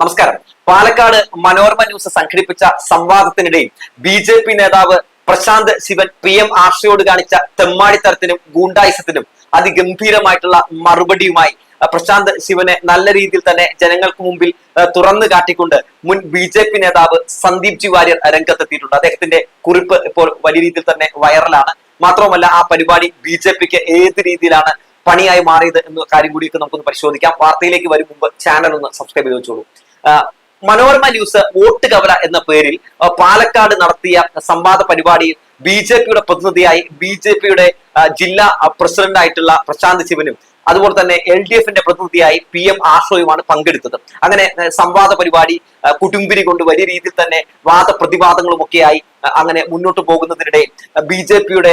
നമസ്കാരം. പാലക്കാട് മനോരമ ന്യൂസ് സംഘടിപ്പിച്ച സംവാദത്തിനിടയിൽ B J P നേതാവ് പ്രശാന്ത് ശിവൻ പി എം ആർഷയോട് കാണിച്ച തെമ്മാടിത്തരത്തിനും ഗൂണ്ടായുസത്തിനും അതിഗംഭീരമായിട്ടുള്ള മറുപടിയുമായി പ്രശാന്ത് ശിവനെ നല്ല രീതിയിൽ തന്നെ ജനങ്ങൾക്ക് മുമ്പിൽ തുറന്നു കാട്ടിക്കൊണ്ട് മുൻ ബി ജെ പി നേതാവ് സന്ദീപ് ജി വാര്യർ രംഗത്തെത്തിയിട്ടുണ്ട്. അദ്ദേഹത്തിന്റെ കുറിപ്പ് ഇപ്പോൾ വലിയ രീതിയിൽ തന്നെ വൈറലാണ്. മാത്രവുമല്ല ആ പരിപാടി ബി ജെ പിക്ക് ഏത് രീതിയിലാണ് പണിയായി മാറിയത് എന്ന കാര്യം കൂടിയൊക്കെ നമുക്കൊന്ന് പരിശോധിക്കാം. വാർത്തയിലേക്ക് വരും മുമ്പ് ചാനൽ ഒന്ന് സബ്സ്ക്രൈബ് ചെയ്ത് വെച്ചോളൂ. മനോരമ ന്യൂസ് വോട്ട് കവല എന്ന പേരിൽ പാലക്കാട് നടത്തിയ സംവാദ പരിപാടിയിൽ ബി ജെ പിയുടെ പ്രതിനിധിയായി ബി ജെ പിയുടെ ജില്ലാ പ്രസിഡന്റ് ആയിട്ടുള്ള പ്രശാന്ത് ശിവനും അതുപോലെ തന്നെ എൽ ഡി എഫിന്റെ പ്രതിനിധിയായി പി എം ആഷോയുമാണ് പങ്കെടുത്തത്. അങ്ങനെ സംവാദ പരിപാടി ആ, കുടുംബിരി കൊണ്ട് വലിയ രീതിയിൽ തന്നെ വാദപ്രതിവാദങ്ങളും ഒക്കെയായി അങ്ങനെ മുന്നോട്ട് പോകുന്നതിനിടെ ബി ജെ പിയുടെ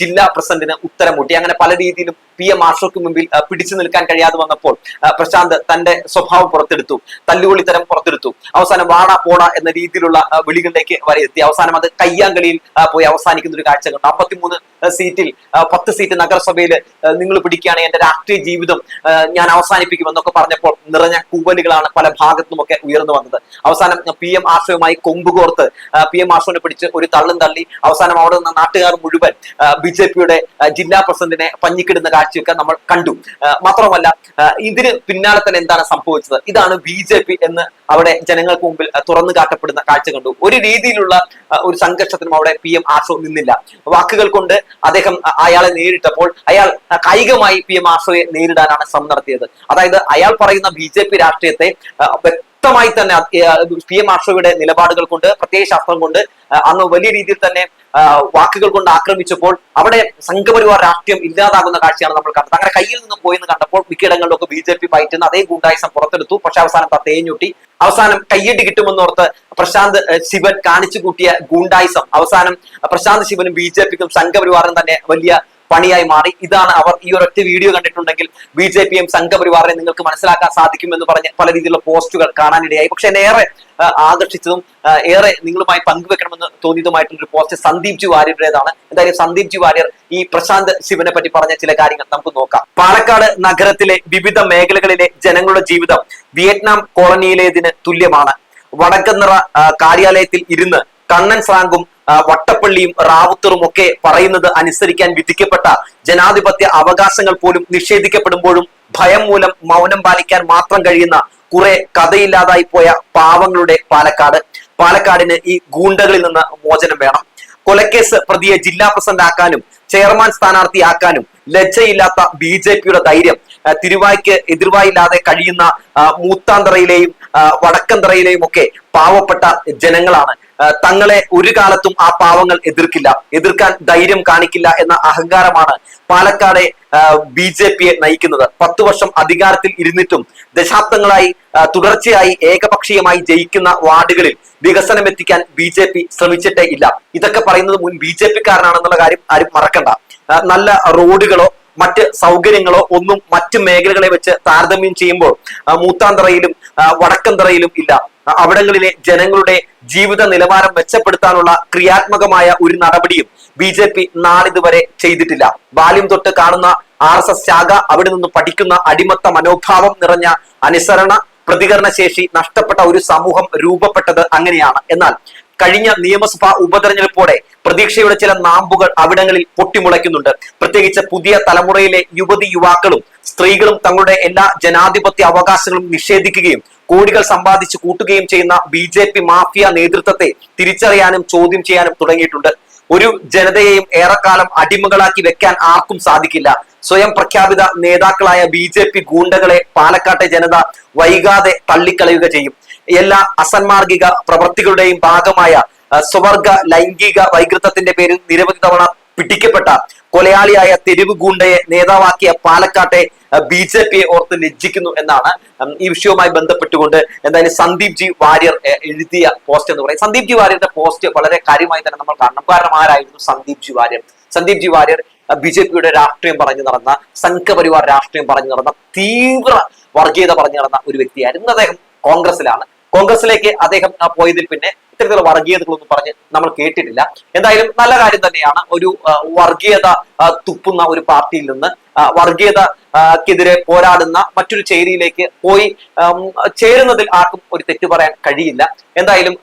ജില്ലാ പ്രസിഡന്റിന് ഉത്തരം മുട്ടി അങ്ങനെ പല രീതിയിലും പി എം ആഷോക്ക് മുമ്പിൽ പിടിച്ചു നിൽക്കാൻ കഴിയാതെ വന്നപ്പോൾ പ്രശാന്ത് തന്റെ സ്വഭാവം പുറത്തെടുത്തു തല്ലുകൊള്ളിത്തരം പുറത്തെടുത്തു. അവസാനം വാട പോട എന്ന രീതിയിലുള്ള വിളികളിലേക്ക് വരെ എത്തി. അവസാനം അത് കയ്യാങ്കളിയിൽ പോയി അവസാനിക്കുന്ന ഒരു കാഴ്ച കണ്ടു. അമ്പത്തിമൂന്ന് സീറ്റിൽ പത്ത് സീറ്റ് നഗരസഭയിൽ നിങ്ങൾ പിടിക്കുകയാണെങ്കിൽ എന്റെ രാഷ്ട്രീയ ജീവിതം ഞാൻ അവസാനിപ്പിക്കുമെന്നൊക്കെ പറഞ്ഞപ്പോൾ നിറഞ്ഞ കൂവലുകളാണ് പല ഭാഗത്തുമൊക്കെ ഉയർന്നു വന്നത്. അവസാനം പി എം ആശ്രയവുമായി കൊമ്പ് കോർത്ത് പി എം ആശ്രവിനെ പിടിച്ച് ഒരു തള്ളും തള്ളി അവസാനം അവിടെ നിന്ന് നാട്ടുകാർ മുഴുവൻ ബി ജെ പിയുടെ ജില്ലാ പ്രസിഡന്റിനെ പഞ്ഞിക്കിടുന്ന കാഴ്ചയൊക്കെ നമ്മൾ കണ്ടു. മാത്രമല്ല ഇതിന് പിന്നാലെ തന്നെ എന്താണ് സംഭവിച്ചത്? ഇതാണ് ബി ജെ പി എന്ന് അവിടെ ജനങ്ങൾക്ക് മുമ്പിൽ തുറന്നു കാട്ടപ്പെടുന്ന കാഴ്ച കണ്ടു. ഒരു രീതിയിലുള്ള ഒരു സംഘർഷത്തിനും അവിടെ പി എം ആശോ നിന്നില്ല. വാക്കുകൾ കൊണ്ട് അദ്ദേഹം അയാളെ നേരിട്ടപ്പോൾ അയാൾ കായികമായി പി എം ആഷോയെ നേരിടാനാണ് ശ്രമം നടത്തിയത്. അതായത് അയാൾ പറയുന്ന ബി രാഷ്ട്രീയത്തെ വ്യക്തമായി തന്നെ പി എം ആഷോയുടെ നിലപാടുകൾ കൊണ്ട് പ്രത്യേക ശാസ്ത്രം കൊണ്ട് അന്ന് വലിയ രീതിയിൽ തന്നെ വാക്കുകൾ കൊണ്ട് ആക്രമിച്ചപ്പോൾ അവിടെ സംഘപരിവാർ രാഷ്ട്രീയം ഇല്ലാതാകുന്ന കാഴ്ചയാണ് നമ്മൾ കണ്ടത്. അങ്ങനെ കയ്യിൽ നിന്ന് പോയെന്ന് കണ്ടപ്പോൾ മിക്കയിടങ്ങളിലൊക്കെ ബി ജെ പി പയറ്റുന്ന അതേ ഗുണ്ടായുസം പുറത്തെടുത്തു. പക്ഷെ അവസാനം തേഞ്ഞുട്ടി. അവസാനം കയ്യടി കിട്ടുമെന്നോർത്ത് പ്രശാന്ത് ശിവൻ കാണിച്ചു കൂട്ടിയ ഗൂണ്ടായിസം അവസാനം പ്രശാന്ത് ശിവനും ബി ജെ പിക്കും സംഘപരിവാറും തന്നെ വലിയ പണിയായി മാറി. ഇതാണ് അവർ ഈ ഒരൊറ്റ വീഡിയോ കണ്ടിട്ടുണ്ടെങ്കിൽ ബി ജെ പിയും സംഘപരിവാറിനെ നിങ്ങൾക്ക് മനസ്സിലാക്കാൻ സാധിക്കുമെന്ന് പറഞ്ഞ് പല രീതിയിലുള്ള പോസ്റ്റുകൾ കാണാനിടയായി. പക്ഷെ എന്നെ ഏറെ ആകർഷിച്ചതും ഏറെ നിങ്ങളുമായി പങ്കുവെക്കണമെന്ന് തോന്നിയതുമായിട്ടുള്ള ഒരു പോസ്റ്റ് സന്ദീപ് ജി വാര്യരുടേതാണ്. എന്തായാലും സന്ദീപ് ജി വാര്യർ ഈ പ്രശാന്ത് ശിവനെ പറ്റി പറഞ്ഞ ചില കാര്യങ്ങൾ നമുക്ക് നോക്കാം. പാലക്കാട് നഗരത്തിലെ വിവിധ മേഖലകളിലെ ജനങ്ങളുടെ ജീവിതം വിയറ്റ്നാം കോളനിയിലേതിന് തുല്യമാണ്. വടക്കുന്നിറ കാര്യാലയത്തിൽ ഇരുന്ന് കണ്ണൻ ഫ്രാങ്കും വട്ടപ്പള്ളിയും റാവുത്തറും ഒക്കെ പറയുന്നത് അനുസരിക്കാൻ വിധിക്കപ്പെട്ട ജനാധിപത്യ അവകാശങ്ങൾ പോലും നിഷേധിക്കപ്പെടുമ്പോഴും ഭയം മൂലം മൗനം പാലിക്കാൻ മാത്രം കഴിയുന്ന കുറെ കഥയില്ലാതായി പോയ പാവങ്ങളുടെ പാലക്കാട്. പാലക്കാടിന് ഈ ഗൂണ്ടകളിൽ നിന്ന് മോചനം വേണം. കൊലക്കേസ് പ്രതിയെ ജില്ലാ പ്രസിഡന്റ് ആക്കാനും ചെയർമാൻ സ്ഥാനാർത്ഥിയാക്കാനും ലജ്ജയില്ലാത്ത ബി ജെ പിയുടെ ധൈര്യം തിരുവായ്ക്ക് എതിർവായില്ലാതെ കഴിയുന്ന മൂത്താന്തറയിലെയും വടക്കന്തറയിലെയും ഒക്കെ പാവപ്പെട്ട ജനങ്ങളാണ്. തങ്ങളെ ഒരു കാലത്തും ആ പാവങ്ങൾ എതിർക്കില്ല. എതിർക്കാൻ ധൈര്യം കാണിക്കില്ല എന്ന അഹങ്കാരമാണ് പാലക്കാടെ ബി ജെ പിയെ നയിക്കുന്നത്. പത്തു വർഷം അധികാരത്തിൽ ഇരുന്നിട്ടും ദശാബ്ദങ്ങളായി തുടർച്ചയായി ഏകപക്ഷീയമായി ജയിക്കുന്ന വാർഡുകളിൽ വികസനം എത്തിക്കാൻ ബി ജെ പി ശ്രമിച്ചിട്ടേ ഇല്ല. ഇതൊക്കെ പറയുന്നത് മുൻ ബി ജെ പിക്കാരനാണെന്നുള്ള കാര്യം ആരും മറക്കണ്ട. നല്ല റോഡുകളോ മറ്റ് സൗകര്യങ്ങളോ ഒന്നും മറ്റ് മേഖലകളെ വെച്ച് താരതമ്യം ചെയ്യുമ്പോൾ മൂത്താന്തറയിലും വടക്കന്തറയിലും ഇല്ല. അവിടങ്ങളിലെ ജനങ്ങളുടെ ജീവിത നിലവാരം മെച്ചപ്പെടുത്താനുള്ള ക്രിയാത്മകമായ ഒരു നടപടിയും ബി ജെ പി നാളിതുവരെ ചെയ്തിട്ടില്ല. ബാല്യം തൊട്ട് കാണുന്ന ആർ എസ് എസ് ശാഖ അവിടെ നിന്ന് പഠിക്കുന്ന അടിമത്ത മനോഭാവം നിറഞ്ഞ അനുസരണ പ്രതികരണ ശേഷി നഷ്ടപ്പെട്ട ഒരു സമൂഹം രൂപപ്പെട്ടത് അങ്ങനെയാണ്. എന്നാൽ കഴിഞ്ഞ നിയമസഭാ ഉപതെരഞ്ഞെടുപ്പോടെ പ്രതീക്ഷയുടെ ചില നാമ്പുകൾ അവിടങ്ങളിൽ പൊട്ടിമുളയ്ക്കുന്നുണ്ട്. പ്രത്യേകിച്ച് പുതിയ തലമുറയിലെ യുവതി യുവാക്കളും സ്ത്രീകളും തങ്ങളുടെ എല്ലാ ജനാധിപത്യ അവകാശങ്ങളും നിഷേധിക്കുകയും കോടികൾ സമ്പാദിച്ച് കൂട്ടുകയും ചെയ്യുന്ന ബി ജെ പി മാഫിയ നേതൃത്വത്തെ തിരിച്ചറിയാനും ചോദ്യം ചെയ്യാനും തുടങ്ങിയിട്ടുണ്ട്. ഒരു ജനതയെയും ഏറെക്കാലം അടിമകളാക്കി വെക്കാൻ ആർക്കും സാധിക്കില്ല. സ്വയം പ്രഖ്യാപിത നേതാക്കളായ ബി ജെ പി ഗൂണ്ടകളെ പാലക്കാട്ടെ ജനത വൈകാതെ തള്ളിക്കളയുക ചെയ്യും. എല്ലാ അസന്മാർഗിക പ്രവൃത്തികളുടെയും ഭാഗമായ സ്വവർഗ ലൈംഗിക വൈകൃതത്തിന്റെ പേരിൽ നിരവധി തവണ പിടിക്കപ്പെട്ട കൊലയാളിയായ തെരുവ് ഗൂണ്ടയെ നേതാവാക്കിയ പാലക്കാട്ടെ ബി ജെ പിയെ ഓർത്ത് ലജ്ജിക്കുന്നു എന്നാണ് ഈ വിഷയവുമായി ബന്ധപ്പെട്ടുകൊണ്ട് എന്തായാലും സന്ദീപ് ജി വാര്യർ എഴുതിയ പോസ്റ്റ് എന്ന് പറയും. സന്ദീപ് ജി വാര്യരുടെ പോസ്റ്റ് വളരെ കാര്യമായി തന്നെ നമ്മൾ കാണണം. കാരണം ആരായിരുന്നു Sandeep G Warrier? Sandeep G Warrier B J പിയുടെ രാഷ്ട്രീയം പറഞ്ഞു നടന്ന സംഘപരിവാർ രാഷ്ട്രീയം പറഞ്ഞു നടന്ന തീവ്ര വർഗീയത പറഞ്ഞു നടന്ന ഒരു വ്യക്തിയായിരുന്നു അദ്ദേഹം കോൺഗ്രസിലാണ്. കോൺഗ്രസിലേക്ക് അദ്ദേഹം പോയതിൽ പിന്നെ ഇത്തരത്തിലുള്ള വർഗീയതകളൊന്നും പറഞ്ഞ് നമ്മൾ കേട്ടിട്ടില്ല. എന്തായാലും നല്ല കാര്യം തന്നെയാണ് ഒരു വർഗീയത തുപ്പുന്ന ഒരു പാർട്ടിയിൽ നിന്ന് വർഗീയതക്കെതിരെ പോരാടുന്ന മറ്റൊരു ചേരിയിലേക്ക് പോയി ചേരുന്നതിൽ ആർക്കും ഒരു തെറ്റു പറയാൻ കഴിയില്ല. എന്തായാലും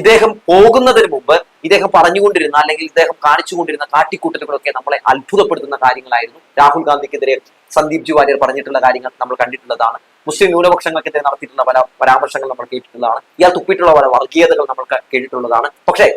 ഇദ്ദേഹം പോകുന്നതിന് മുമ്പ് ഇദ്ദേഹം പറഞ്ഞുകൊണ്ടിരുന്ന അല്ലെങ്കിൽ ഇദ്ദേഹം കാണിച്ചുകൊണ്ടിരുന്ന കാട്ടിക്കൂട്ടലുകളൊക്കെ നമ്മളെ അത്ഭുതപ്പെടുത്തുന്ന കാര്യങ്ങളായിരുന്നു. രാഹുൽ ഗാന്ധിക്കെതിരെ സന്ദീപ് ജി വാര്യർ പറഞ്ഞിട്ടുള്ള കാര്യങ്ങൾ നമ്മൾ കണ്ടിട്ടുള്ളതാണ്. മുസ്ലിം ന്യൂനപക്ഷങ്ങൾക്കെതിരെ നടത്തിയിട്ടുള്ള പല പരാമർശങ്ങൾ നമ്മൾ കേട്ടിട്ടുള്ളതാണ്. ഇയാൾ തുപ്പിയിട്ടുള്ള പല വർഗീയതകൾ നമ്മൾ കേട്ടിട്ടുള്ളതാണ്. പക്ഷേ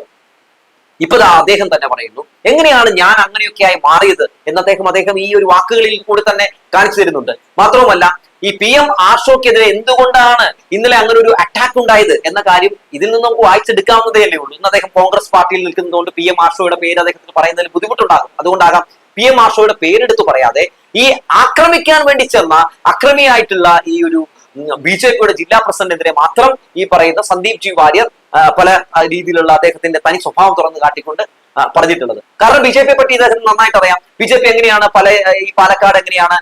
ഇപ്പൊ അദ്ദേഹം തന്നെ പറയുന്നു എങ്ങനെയാണ് ഞാൻ അങ്ങനെയൊക്കെയായി മാറിയത്? എന്ന് അദ്ദേഹം അദ്ദേഹം ഈ ഒരു വാക്കുകളിൽ കൂടി തന്നെ കാണിച്ചു തരുന്നുണ്ട്. മാത്രവുമല്ല ഈ പി എം ആർഷോക്കെതിരെ എന്തുകൊണ്ടാണ് ഇന്നലെ അങ്ങനെ ഒരു അറ്റാക്ക് ഉണ്ടായത് എന്ന കാര്യം ഇതിൽ നിന്ന് നമുക്ക് വായിച്ചെടുക്കാവുന്നതേ അല്ലേ ഉള്ളൂ. ഇന്ന് അദ്ദേഹം കോൺഗ്രസ് പാർട്ടിയിൽ നിൽക്കുന്നതുകൊണ്ട് പി എം ആർഷോയുടെ പേര് അദ്ദേഹത്തിന് പറയുന്നതിൽ ബുദ്ധിമുട്ടുണ്ടാകും. അതുകൊണ്ടാകാം പി എം ആർഷോയുടെ പേരെടുത്ത് പറയാതെ ഈ ആക്രമിക്കാൻ വേണ്ടി ചെന്ന അക്രമിയായിട്ടുള്ള ഈ ഒരു ബി ജെ പിയുടെ ജില്ലാ പ്രസിഡന്റിനെതിരെ മാത്രം ഈ പറയുന്ന സന്ദീപ് ജി വാര്യർ പല രീതിയിലുള്ള അദ്ദേഹത്തിന്റെ തനി സ്വഭാവം തുറന്നു കാട്ടിക്കൊണ്ട് പറഞ്ഞിട്ടുള്ളത്. കാരണം ബി ജെ പിയെ പറ്റി ഇദ്ദേഹത്തിന് നന്നായിട്ട് അറിയാം. ബി ജെ പി എങ്ങനെയാണ് പല ഈ പാലക്കാട് എങ്ങനെയാണ്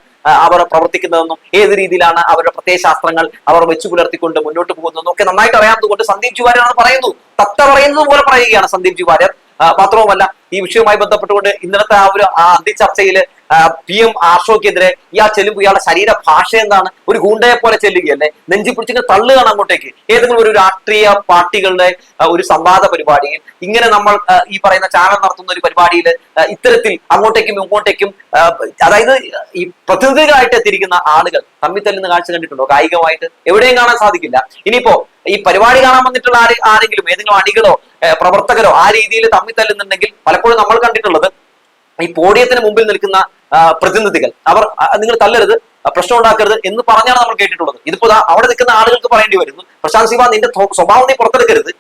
അവർ പ്രവർത്തിക്കുന്നതെന്നും ഏത് രീതിയിലാണ് അവരുടെ പ്രത്യയശാസ്ത്രങ്ങൾ അവർ വെച്ചു പുലർത്തിക്കൊണ്ട് മുന്നോട്ട് പോകുന്നതെന്നും ഒക്കെ നന്നായിട്ട് അറിയാവുന്നതുകൊണ്ട് സന്ദീപ് ജി വാര്യർ ആണ് പറയുന്നു. തത്ത പറയുന്നത് പോലെ പറയുകയാണ് സന്ദീപ് ജി വാര്യർ. മാത്രവുമല്ല ഈ വിഷയവുമായി ബന്ധപ്പെട്ടുകൊണ്ട് ഇന്നലത്തെ ആ ഒരു ആ അന്ത്യചർച്ചയിൽ പി എം ആർഷോക്കെതിരെ ഇയാൾ ചെല്ലുമ്പോൾ ഇയാളുടെ ശരീര ഭാഷ എന്താണ്? ഒരു ഗുണ്ടയെ പോലെ ചെല്ലുകയല്ലേ? നെഞ്ചി പിടിച്ചിങ്ങനെ തള്ളുകയാണ് അങ്ങോട്ടേക്ക്. ഏതെങ്കിലും ഒരു രാഷ്ട്രീയ പാർട്ടികളുടെ ഒരു സംവാദ പരിപാടിയിൽ ഇങ്ങനെ നമ്മൾ ഈ പറയുന്ന ചാനൽ നടത്തുന്ന ഒരു പരിപാടിയിൽ ഇത്തരത്തിൽ അങ്ങോട്ടേക്കും ഇങ്ങോട്ടേക്കും അതായത് ഈ പ്രതിനിധികളായിട്ട് എത്തിയിരിക്കുന്ന ആളുകൾ തമ്മിൽ തല്ലുന്ന കാഴ്ച കണ്ടിട്ടുണ്ടോ? കായികമായിട്ട് എവിടെയും കാണാൻ സാധിക്കില്ല. ഇനിയിപ്പോ ഈ പരിപാടി കാണാൻ വന്നിട്ടുള്ള ആരെങ്കിലും ഏതെങ്കിലും അണികളോ പ്രവർത്തകരോ ആ രീതിയിൽ തമ്മിൽ തല്ലുന്നുണ്ടെങ്കിൽ പലപ്പോഴും നമ്മൾ കണ്ടിട്ടുള്ളത് ഈ പോഡിയത്തിന് മുമ്പിൽ നിൽക്കുന്ന പ്രതിനിധികൾ. അവർ നിങ്ങൾ തല്ലരുത് പ്രശ്നം ഉണ്ടാക്കരുത് എന്ന് പറഞ്ഞാണ് നമ്മൾ കേട്ടിട്ടുള്ളത്. ഇതിപ്പോ അവിടെ നിൽക്കുന്ന ആളുകൾക്ക് പറയേണ്ടി വരുന്നു പ്രശാന്ത് ശിവ നിന്റെ സ്വ- സ്വഭാവം നീ പുറത്തെടുക്കരുത്.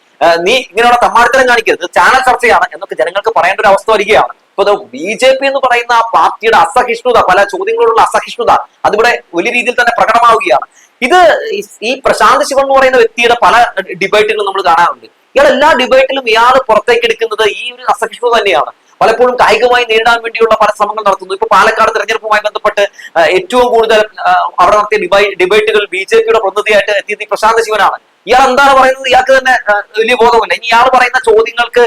നീ ഇങ്ങനെയുള്ള തമ്മാടിത്തരം കാണിക്കരുത്. ചാനൽ ചർച്ചയാണ് എന്നൊക്കെ ജനങ്ങൾക്ക് പറയേണ്ട ഒരു അവസ്ഥ വരികയാണ്. ഇപ്പൊ ബി ജെ പി എന്ന് പറയുന്ന ആ പാർട്ടിയുടെ അസഹിഷ്ണുത പല ചോദ്യങ്ങളോടുള്ള അസഹിഷ്ണുത അതിവിടെ വലിയ രീതിയിൽ തന്നെ പ്രകടമാവുകയാണ്. ഇത് ഈ- ഈ പ്രശാന്ത് ശിവൻ എന്ന് പറയുന്ന വ്യക്തിയുടെ പല ഡിബേറ്റുകളും നമ്മൾ കാണാറുണ്ട്. ഇയാൾ എല്ലാ ഡിബേറ്റിലും ഇയാൾ പുറത്തേക്ക് എടുക്കുന്നത് ഈ ഒരു അസഹിഷ്ണുത തന്നെയാണ്. പലപ്പോഴും കായികമായി നേരിടാൻ വേണ്ടിയുള്ള പല ശ്രമങ്ങൾ നടത്തുന്നു. ഇപ്പൊ പാലക്കാട് തെരഞ്ഞെടുപ്പുമായി ബന്ധപ്പെട്ട് ഏറ്റവും കൂടുതൽ അവിടെ നടത്തിയ ഡിബൈ ഡിബേറ്റുകൾ ബി ജെ പിയുടെ പ്രതിനിധിയായിട്ട് എത്തിയത് പ്രശാന്ത് ശിവനാണ്. ഇയാൾ എന്താണ് പറയുന്നത്? ഇയാൾക്ക് തന്നെ വലിയ ബോധമില്ല ഇനി ഇയാൾ പറയുന്ന ചോദ്യങ്ങൾക്ക്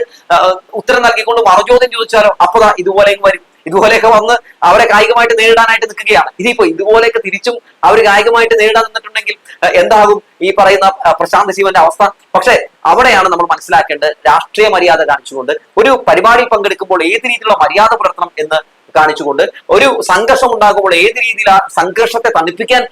ഉത്തരം നൽകിക്കൊണ്ട് മറുചോദ്യം ചോദിച്ചാലോ അപ്പൊ ഇതുപോലെയും വരും. ഇതുപോലെയൊക്കെ വന്ന് അവരെ കായികമായിട്ട് നേരിടാനായിട്ട് നിൽക്കുകയാണ്. ഇതിപ്പോ ഇതുപോലെയൊക്കെ തിരിച്ചും അവർ കായികമായിട്ട് നേരിടാൻ നിന്നിട്ടുണ്ടെങ്കിൽ എന്താകും ഈ പറയുന്ന പ്രശാന്ത് ശിവന്റെ അവസ്ഥ? പക്ഷെ അവിടെയാണ് നമ്മൾ മനസ്സിലാക്കേണ്ടത് രാഷ്ട്രീയ മര്യാദ കാണിച്ചുകൊണ്ട് ഒരു പരിപാടിയിൽ പങ്കെടുക്കുമ്പോൾ ഏത് രീതിയിലുള്ള മര്യാദ പുലർത്തണം എന്ന് കാണിച്ചുകൊണ്ട് ഒരു സംഘർഷം ഉണ്ടാകുമ്പോൾ ഏത് രീതിയിൽ ആ സംഘർഷത്തെ തണുപ്പിക്കാൻ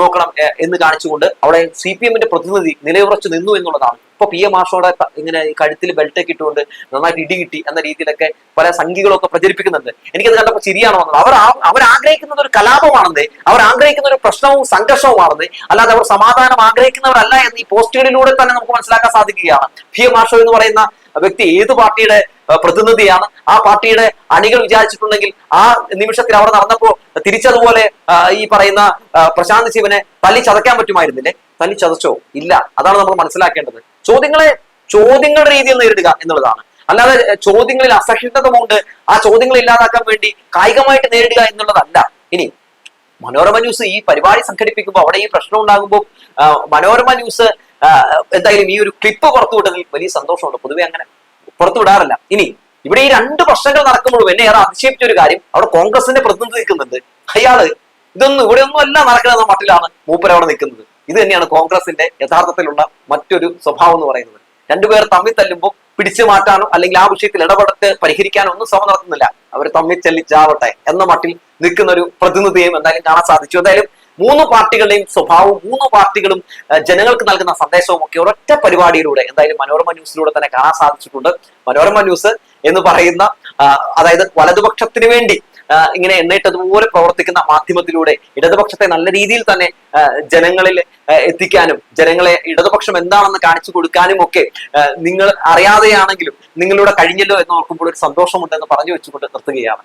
നോക്കണം എന്ന് കാണിച്ചുകൊണ്ട് അവിടെ സി പി എമ്മിന്റെ പ്രതിനിധി നിലയുറച്ചു നിന്നു എന്നുള്ളതാണ്. ഇപ്പൊ പി എം ആഷോടെ ഇങ്ങനെ കഴുത്തിൽ ബെൽറ്റ് ഒക്കെ ഇട്ടുകൊണ്ട് നന്നായിട്ട് ഇടി കിട്ടി എന്ന രീതിയിലൊക്കെ പല സംഘികളൊക്കെ പ്രചരിപ്പിക്കുന്നുണ്ട്. എനിക്കത് കണ്ടപ്പോൾ ശരിയാണോ വന്നത് അവർ അവർ ആഗ്രഹിക്കുന്നത് ഒരു കലാപമാണെന്ന് അവർ ആഗ്രഹിക്കുന്ന ഒരു പ്രശ്നവും സംഘർഷവുമാണെന്ന് അല്ലാതെ അവർ സമാധാനം ആഗ്രഹിക്കുന്നവരല്ല എന്ന് ഈ പോസ്റ്റുകളിലൂടെ തന്നെ നമുക്ക് മനസ്സിലാക്കാൻ സാധിക്കുകയാണ്. പി എം ആഷോ എന്ന് പറയുന്ന വ്യക്തി ഏത് പാർട്ടിയുടെ പ്രതിനിധിയാണ്? ആ പാർട്ടിയുടെ അണികൾ വിചാരിച്ചിട്ടുണ്ടെങ്കിൽ ആ നിമിഷത്തിൽ അവിടെ നടന്നപ്പോൾ തിരിച്ചതുപോലെ ഈ പറയുന്ന പ്രശാന്ത് ശിവനെ തല്ലി ചതയ്ക്കാൻ പറ്റുമായിരുന്നില്ലേ? തല്ലി ചതച്ചോ? ഇല്ല. അതാണ് നമ്മൾ മനസ്സിലാക്കേണ്ടത്. ചോദ്യങ്ങളെ ചോദ്യങ്ങളുടെ രീതിയിൽ നേരിടുക എന്നുള്ളതാണ്. അല്ലാതെ ചോദ്യങ്ങളിൽ അസഹിഷ്ണുത കൊണ്ട് ആ ചോദ്യങ്ങൾ ഇല്ലാതാക്കാൻ വേണ്ടി കായികമായിട്ട് നേരിടുക എന്നുള്ളതല്ല. ഇനി മനോരമ ന്യൂസ് ഈ പരിപാടി സംഘടിപ്പിക്കുമ്പോൾ അവിടെ ഈ പ്രശ്നം ഉണ്ടാകുമ്പോൾ മനോരമ ന്യൂസ് എന്തായാലും ഈ ഒരു ക്ലിപ്പ് പുറത്തുവിട്ടതിൽ വലിയ സന്തോഷമുണ്ട്. പൊതുവെ അങ്ങനെ പുറത്തുവിടാറില്ല. ഇനി ഇവിടെ ഈ രണ്ട് പ്രശ്നങ്ങൾ നടക്കുമ്പോഴും എന്നെ ഏറെ അതിശയിപ്പിച്ച ഒരു കാര്യം അവിടെ കോൺഗ്രസിന്റെ പ്രതിനിധി നിൽക്കുന്നുണ്ട്. അയാൾ ഇതൊന്നും ഇവിടെ ഒന്നും അല്ല നടക്കുന്ന മട്ടിലാണ് മൂപ്പർ അവിടെ നിൽക്കുന്നത്. ഇത് തന്നെയാണ് കോൺഗ്രസിന്റെ യഥാർത്ഥത്തിലുള്ള മറ്റൊരു സ്വഭാവം എന്ന് പറയുന്നത്. രണ്ടുപേർ തമ്മിൽ തല്ലുമ്പോൾ പിടിച്ചു മാറ്റാനോ അല്ലെങ്കിൽ ആ വിഷയത്തിൽ ഇടപെടുത്ത് പരിഹരിക്കാനോ ഒന്നും ശ്രമം നടത്തുന്നില്ല. അവർ തമ്മിൽ ചെല്ലിച്ചാവട്ടെ എന്ന മട്ടിൽ നിൽക്കുന്ന ഒരു പ്രതിനിധിയെയും എന്തായാലും കാണാൻ സാധിച്ചു. എന്തായാലും മൂന്ന് പാർട്ടികളുടെയും സ്വഭാവവും മൂന്ന് പാർട്ടികളും ജനങ്ങൾക്ക് നൽകുന്ന സന്ദേശവും ഒക്കെ ഒരൊറ്റ പരിപാടിയിലൂടെ എന്തായാലും മനോരമ ന്യൂസിലൂടെ തന്നെ കാണാൻ സാധിച്ചിട്ടുണ്ട്. മനോരമ ന്യൂസ് എന്ന് പറയുന്ന അതായത് വലതുപക്ഷത്തിന് വേണ്ടി ഇങ്ങനെ എണ്ണയിട്ടതുപോലെ പ്രവർത്തിക്കുന്ന മാധ്യമത്തിലൂടെ ഇടതുപക്ഷത്തെ നല്ല രീതിയിൽ തന്നെ ജനങ്ങളിൽ എത്തിക്കാനും ജനങ്ങളെ ഇടതുപക്ഷം എന്താണെന്ന് കാണിച്ചു കൊടുക്കാനും ഒക്കെ നിങ്ങൾ അറിയാതെയാണെങ്കിലും നിങ്ങളുടെ കഴിഞ്ഞല്ലോ എന്ന് ഓർക്കുമ്പോൾ ഒരു സന്തോഷമുണ്ടെന്ന് പറഞ്ഞു വെച്ചുകൊണ്ട് നിർത്തുകയാണ്.